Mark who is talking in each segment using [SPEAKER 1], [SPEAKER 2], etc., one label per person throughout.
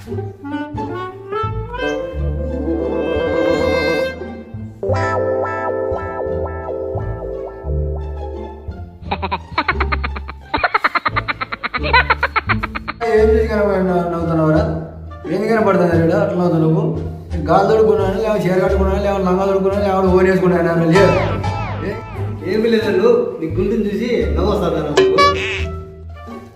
[SPEAKER 1] ఏం చేసి కనబడి నవ్వుతున్నావురా ఏం రేడు అట్లా నవ్వుతావు నువ్వు గాలి తొడుకున్నాను లేకపోతే చీర కట్టుకున్నాను లేకపోతే లంగా తొడుకున్నాను లేకపోతే ఓన్ వేసుకున్నాను లేదు
[SPEAKER 2] ఏమి లేదు నీ గుండెని చూసి నవ్వు వస్తాను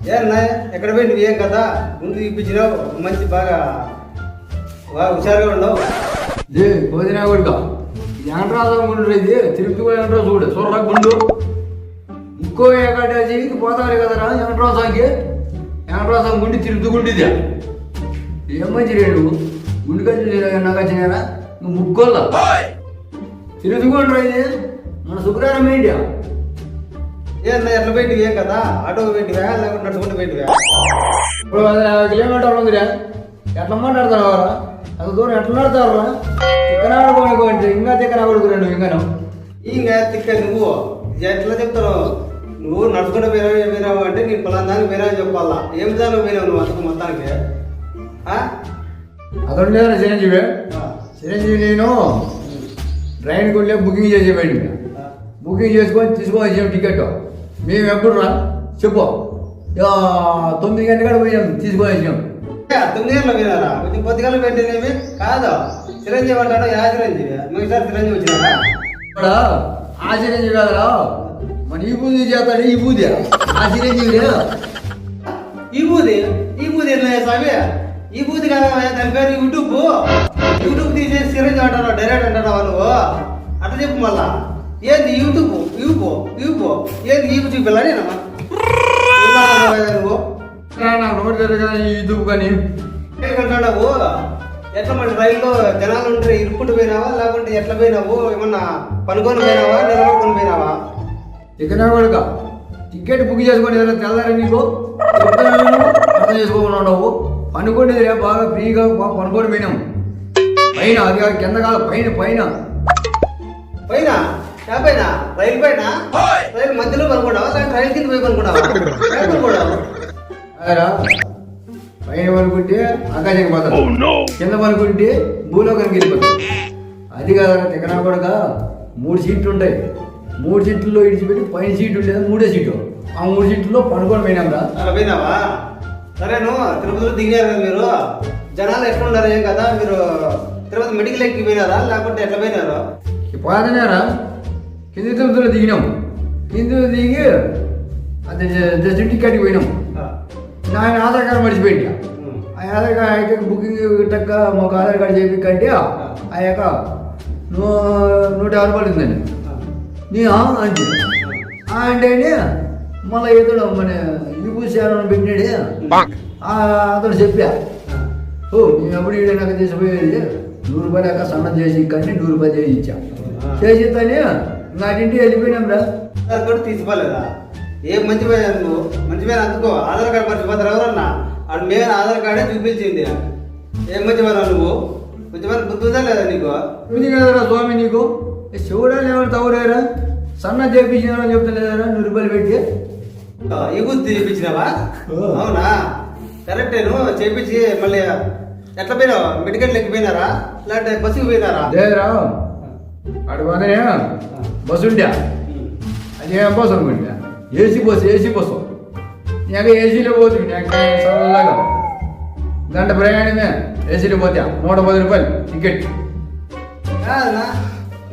[SPEAKER 2] ఏ అన్నా ఎక్కడ పోయి నువ్వు ఏం కదా గుండు ఇప్పించినావు. మంచి బాగా బాగా హుషారుగా ఉండవు
[SPEAKER 1] ఏ పోదినా కొడుక ఎంట్రాసం గుండు ఇది. తిరుపతి ఎంట్రా చూడు. చూడరా గుండు? ఇంకో ఏకాటేసి పోతారు కదరా ఎంట్రాసానికి ఎంట్రాసం గుండి తిరుపతి గుండిది ఏం మంచి రేడు గుండు కచ్చి నాకు వచ్చినారా నువ్వు ముక్కోల్లా తిరుపతి గుండ్రా ఇది. మన శుక్రవారం ఏంటి?
[SPEAKER 2] ఏ అన్న ఎట్లా నువ్వు ఏం కదా? ఆటో పోయిటివా లేకుంటే నడుచుకుంటూ పోయిటివా
[SPEAKER 1] ఇప్పుడు కిలోమీటర్లు ఉందిరా ఎట్లా మాట్లాడతారా అంత దూరం ఎట్లా నడతారా కొనుక్కోండి ఇంకా తిక్కనా నువ్వు ఇంకా
[SPEAKER 2] ఇంకా తిక్క నువ్వు. ఎట్లా చెప్తావు నువ్వు నడుచుకుంటూ పోయినావు పోయినావు అంటే నీ పొలం దానికి పోయినావు చెప్పాలా? ఏం దానికి పోయినావు నువ్వు అంతకు మొత్తానికి?
[SPEAKER 1] అతను లేదా చిరంజీవి. చిరంజీవి నేను ట్రైన్కి వెళ్ళి బుకింగ్ చేసి పోయింది
[SPEAKER 2] ఆ.
[SPEAKER 1] బుకింగ్ చేసుకొని తీసుకొని టికెట్. మేము ఎప్పుడు రా చెప్పు తొమ్మిది గంటల పోయాం తీసుకొని
[SPEAKER 2] తొమ్మిది గంటలు పోయినారా? కొంచెం పొద్దుగల పెట్టినవి కాదు? చిరంజీవి అంటాడు? యా చిరంజీవి. మిగతా చిరంజీవి వచ్చినారా
[SPEAKER 1] ఇక్కడ ఆ చిరంజీవి కాదురా. మన ఈ బూది చేస్తాడు ఈ బూది. ఆ చిరంజీవి
[SPEAKER 2] ఈ బూది? ఈ బూది ఎట్లా స్వామి? ఈ బూది కదా దాని పేరు యూట్యూబ్. యూట్యూబ్ తీసేసి చిరంజీవి అంటారు? డైరెక్ట్ అంటారా నువ్వు అట్లా చెప్పు మళ్ళా. ఏంది యూట్యూబ్? యూట్యూబ్ యూట్యూబ్ ఏంది? ఈ చూపిల్లా నేను? నువ్వు
[SPEAKER 1] నాకు నోటి దగ్గర ఈ దుబ్బు కానీ
[SPEAKER 2] అంటున్నావు ఎట్లా మరి రైల్లో జనాలు ఉంటే ఇరుక్కుంటూ పోయినావా? లేకుంటే ఎట్లా పోయినావు? ఏమన్నా పనుకొని పోయినావా? నిలబడుకొని పోయినావా?
[SPEAKER 1] చికెన్ కొడుక? టికెట్ బుక్ చేసుకొని ఏదైనా తెల్లారా నీకు? అర్థం చేసుకోకుండా ఉండవు. పనుకోండి రే బాగా ఫ్రీగా పనుకొని పోయినాం. పైన అది కాదు, కింద కాదు పైన పైన.
[SPEAKER 2] పైన? పైన రైలు పైన రైలు మధ్యలో పనుకున్నావా లేకపోతే రైలు కింద పోయి పనుకున్నావా పైన పనుకున్నావా
[SPEAKER 1] అదేరా, పైన పనుకుంటే ఆకాశానికి పోతాం కింద పనుకుంటే భూలోకానికి వెళ్ళిపోతాం అది కాదరా తిక్కనా కొడుక మూడు సీట్లు ఉంటాయి. మూడు సీట్లలో ఇడిచిపెట్టి పైన సీట్ ఉండేది మూడే సీటు. ఆ మూడు సీట్లలో పనుకొని పోయినాం రా.
[SPEAKER 2] అలా పోయినావా? సరేను తిరుపతిలో దిగినారు కదా మీరు. జనాలు ఎట్లా ఉన్నారు ఏం కదా? మీరు తిరుపతి మెడికల్ ఎక్కి పోయినారా? లేకుంటే ఎట్లా పోయినారు?
[SPEAKER 1] పోతనేరా కింది తిరుపతిలో దిగినాం. కింద దిగి అది జస్ట్ టికెట్కి పోయినాం. ఆయన ఆధార్ కార్డు మర్చిపోయింది.
[SPEAKER 2] ఉమ్.
[SPEAKER 1] ఆ ఆధార్ కార్డు అయితే బుకింగ్ టక్క మాకు ఆధార్ కార్డు చెప్పి కంటే ఆ యొక్క నూ నూట యాభై పడుతుందండి
[SPEAKER 2] ఆ.
[SPEAKER 1] నీ ఆ అంటే. ఆ అంటే మళ్ళీ ఇతడు మన ఇవి సేవలను పెట్టినాడే. ఆ అతను చెప్పా. ఓ నేను ఎప్పుడు ఈడ నాకు తీసిపోయేది నూరు రూపాయలు అక్క సన్నం చేసి కంటే నూరు రూపాయలు చేసి ఇచ్చా. చేసి ఇస్తానే నాటింటి వెళ్ళిపోయినాం రా.
[SPEAKER 2] ఆధార్ కార్డు తీసిపోలేదా? ఏం మంచి పోయినా నువ్వు మంచి పోయినా అందుకో. ఆధార్ కార్డు మర్చిపోతారు ఎవరన్నా? ఆడు మేము ఆధార్ కార్డే చూపించింది. ఏం మంచి పోయినా నువ్వు? కొంచెం బుద్ధి ఉందా లేదా నీకు?
[SPEAKER 1] ఇది కదరా స్వామి నీకు. చూడాలి ఎవరు తవరేరా సన్న చేపించినారని చెప్తలేదారా నూరు రూపాయలు పెట్టి.
[SPEAKER 2] ఈ గుర్తు చూపించినావా? అవునా? కరెక్టేను చేపించి మళ్ళీ ఎట్లా పోయినావు? మెడికల్ లెక్కి పోయినారా? లేదంటే బస్సుకి పోయినారా?
[SPEAKER 1] అటు పోతే బస్సు ఉంటే అది ఏం బస్సు అనుకుంటా? AC bus AC bus. నేను ఏసీలో పోతుంది చల్లగా. గంట ప్రయాణమే ఏసీలో పోతే. నూట పది రూపాయలు టికెట్.
[SPEAKER 2] కాదన్నా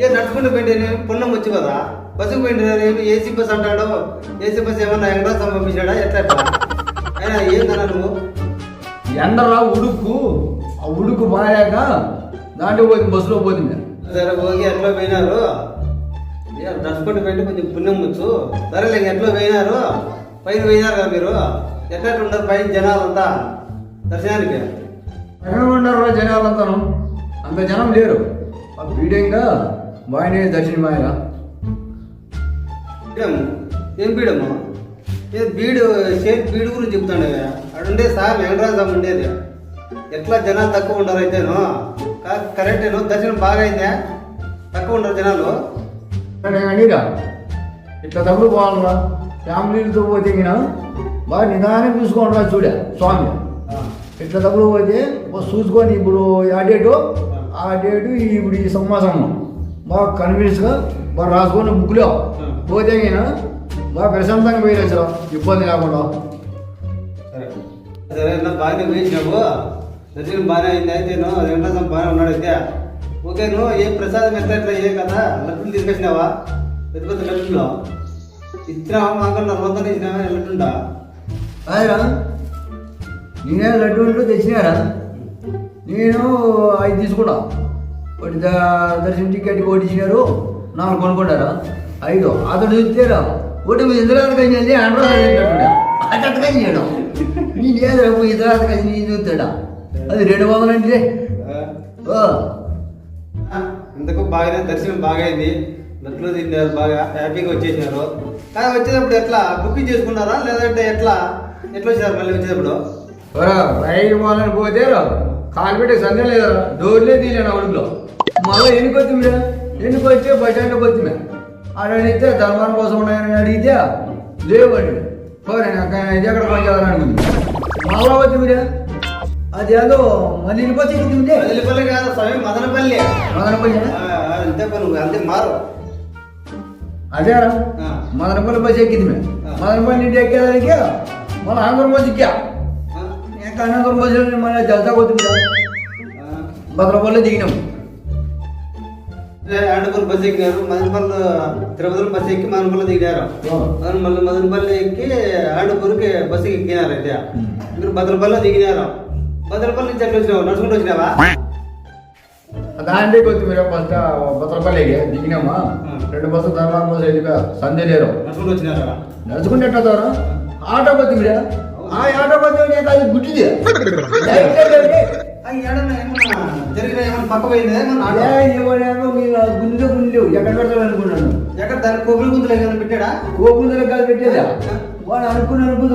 [SPEAKER 2] ఏ నడుచుకుంటూ పోయింటే పుణ్యం వచ్చి కదా. బస్సుకు పోయింటారు ఏసీ బస్ అంటాడు? ఏసీ బస్ ఏమన్నా వెంకటరావు పంపించాడా ఎట్లా అయినా ఏందన్నా నువ్వు?
[SPEAKER 1] ఎండరా ఉడుకు? ఆ ఉడుకు బాగాక దాంట్లో పోతుంది బస్సులో పోతుంది
[SPEAKER 2] సరే పోగి ఎట్లా పోయినారు? ఏ నడుచుకుంటూ పోయింటే కొంచెం పుణ్యం వచ్చు సరేలే ఎట్లా పోయినారు? పైన పోయినారు కదా మీరు? ఎట్లా ఉంటారు పైన జనాలంతా? దర్శనానికి?
[SPEAKER 1] ఎక్కడ ఉన్నారు జనాలంతాను? అంత జనం లేరు. ఆ పీడంగా బాగానే దర్శనం ఆయన
[SPEAKER 2] బీడము ఏం బీడము ఏ బీడు షేర్ బీడు గురించి చెప్తాడు అక్కడ ఉండే సార్ వెంకటరాజు ఉండేది. ఎట్లా జనాలు తక్కువ ఉండరు అయితేను? కా- కరెక్టేను దర్శనం బాగా అయిందా తక్కువ ఉండరు జనాలు.
[SPEAKER 1] అడిగా ఇట్లా తప్పుడు పోవాలరా? ఫ్యామిలీలతో పోతే గిన బాగా నిదానం చూసుకోండి చూడ? స్వామి. ఇట్లా తప్పుడు పోతే చూసుకొని ఇప్పుడు ఆ డేటు ఆ డేటు ఇప్పుడు ఈ సమాసం బాగా కన్వీన్స్గా బాగా రాసుకొని బుక్లో పోతే అయినా బాగా ప్రశాంతంగా పోయిన ఇబ్బంది లేకుండా.
[SPEAKER 2] సరే. సరే బాగానే పోయించావు దర్శనం బాగానే అయింది అయితే నువ్వు వెంకటేశ్వరం బాగానే ఉన్నాడు అయితే. ఓకే నువ్వు ఏ ప్రసాదం ఎంత ఎట్లా ఏ కదా లడ్డులు తీసుకొచ్చినావా? పెద్ద పెద్ద లడ్డులో. ఇచ్చినావా మాకన్నా వందలు ఇచ్చినావా? లడ్డుండా
[SPEAKER 1] అదేరా నేనే లడ్డు ఉంటూ తెచ్చినారా? నేను ఐదు తీసుకున్నా. ఒకటి దర్శనం టికెట్ ఒకటి ఇచ్చినారు. నాలుగు కొనుక్కుంటారా? ఐదు. అతడు చూస్తేరా ఒకటి మీ ఇద్దరు కలిసి అండ్రా అట్ట కలిసి చేయడం నేను ఏదో ఇద్దరు కలిసి చూస్తాడా అది రెండు వందలు అంటే
[SPEAKER 2] ఇంతకు బాగానే దర్శనం బాగా అయింది లడ్లు తిన్నారు బాగా హ్యాపీగా వచ్చేసినారు. కానీ వచ్చేటప్పుడు ఎట్లా? బుకింగ్ చేసుకున్నారా? లేదంటే ఎట్లా? ఎట్లా వచ్చారు మళ్ళీ వచ్చేటప్పుడు?
[SPEAKER 1] రైలు పోవాలని పోతే కాలు పెట్టే సందేహం లేదా డోర్లే తీయలేను అడుగులో మళ్ళీ ఎన్నికి వచ్చిందా ఎన్నికి వచ్చి స్టాండ్కి వచ్చిందా? ఆడ అడిగితే ధర్మారం కోసం ఉన్నాయని అడిగితే లేవండి. పోరే ఇది ఎక్కడ పని చేయాలని అనుకుంది మళ్ళా వచ్చిందా అది మళ్ళీ ఎన్నికి వచ్చి ఎక్కింది
[SPEAKER 2] మదనపల్లి కాదు స్వామి మదనపల్లి.
[SPEAKER 1] మదన పని
[SPEAKER 2] ఆ, అంతే పని అంతే మారు.
[SPEAKER 1] అదేరా
[SPEAKER 2] ఆ.
[SPEAKER 1] మదనపల్లి బస్ ఎక్కింది మేము. మదనపల్లి ఇంటి ఎక్కేదానికి మళ్ళీ ఆంధ్ర బస్ ఎక్కా. ఇంకా ఆంధ్ర బస్సు మళ్ళీ జల్తా
[SPEAKER 2] ఆ.
[SPEAKER 1] భద్రపల్లి దిగినాం.
[SPEAKER 2] అదే ఆండపల్లి బస్ ఎక్కినారు. మదనపల్లి తిరుపతిలో బస్ ఎక్కి మదనపల్లి దిగినారు. మళ్ళీ మదనపల్లి ఎక్కి ఆండపూర్కి బస్సు ఎక్కినారు అయితే. మీరు భద్రపల్లిలో దిగినారు. భద్రపల్లి నుంచి ఎట్లా వచ్చినావు? నడుచుకుంటూ వచ్చినావా?
[SPEAKER 1] దాంట్లోకి వచ్చి మీరు ఫస్ట్ భద్రపల్లికి దిగినామా? రెండు బస్సు ధర్మారం బస్సు వెళ్ళిపోయా సందే లేరు.
[SPEAKER 2] నడుచుకుంటూ వచ్చినారా?
[SPEAKER 1] నడుచుకుంటే ఎట్లా దూరం ఆటో బస్సు మీరా ఆ ఆటో నేను అది
[SPEAKER 2] జరిగిన ఏమన్నా పక్క పోయిందా?
[SPEAKER 1] మీరు గుండె గుండె. ఎక్కడ పెడతాడు అనుకున్నాను.
[SPEAKER 2] ఎక్కడ దాని కొబ్బరి గుంతులు ఏమైనా పెట్టాడా?
[SPEAKER 1] కోపుందర కాదు పెట్టేదా? వాడు అనుకుని అనుకుని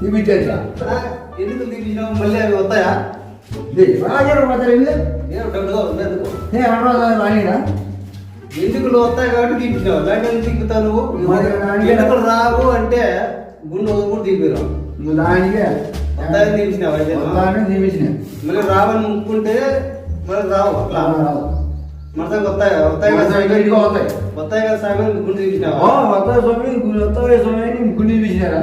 [SPEAKER 1] చూపించేట్లా
[SPEAKER 2] ఆ, ఎందుకు తీపించినావు మళ్ళీ అవి వస్తాయా? ఎందుకు? వస్తాయి కాబట్టి తీపించినావు లేకపోతే ఎందుకు తిప్పుతావు నువ్వు? ఎందుకు రావు అంటే గుండు కూడా తీపిరావు
[SPEAKER 1] నువ్వు దానికి
[SPEAKER 2] వస్తాయని తీపించినావు అయితే
[SPEAKER 1] చూపించిన
[SPEAKER 2] మళ్ళీ రావని ముక్కుంటే మళ్ళీ రావు అట్లా? మనసానికి వస్తాయి? వస్తాయి?
[SPEAKER 1] ఇంటికి వస్తాయి.
[SPEAKER 2] వస్తాయి కదా స్వామి గుండు తీపించినావు
[SPEAKER 1] వస్తా స్వామి వస్తా స్వామి గుండె చూపించినారా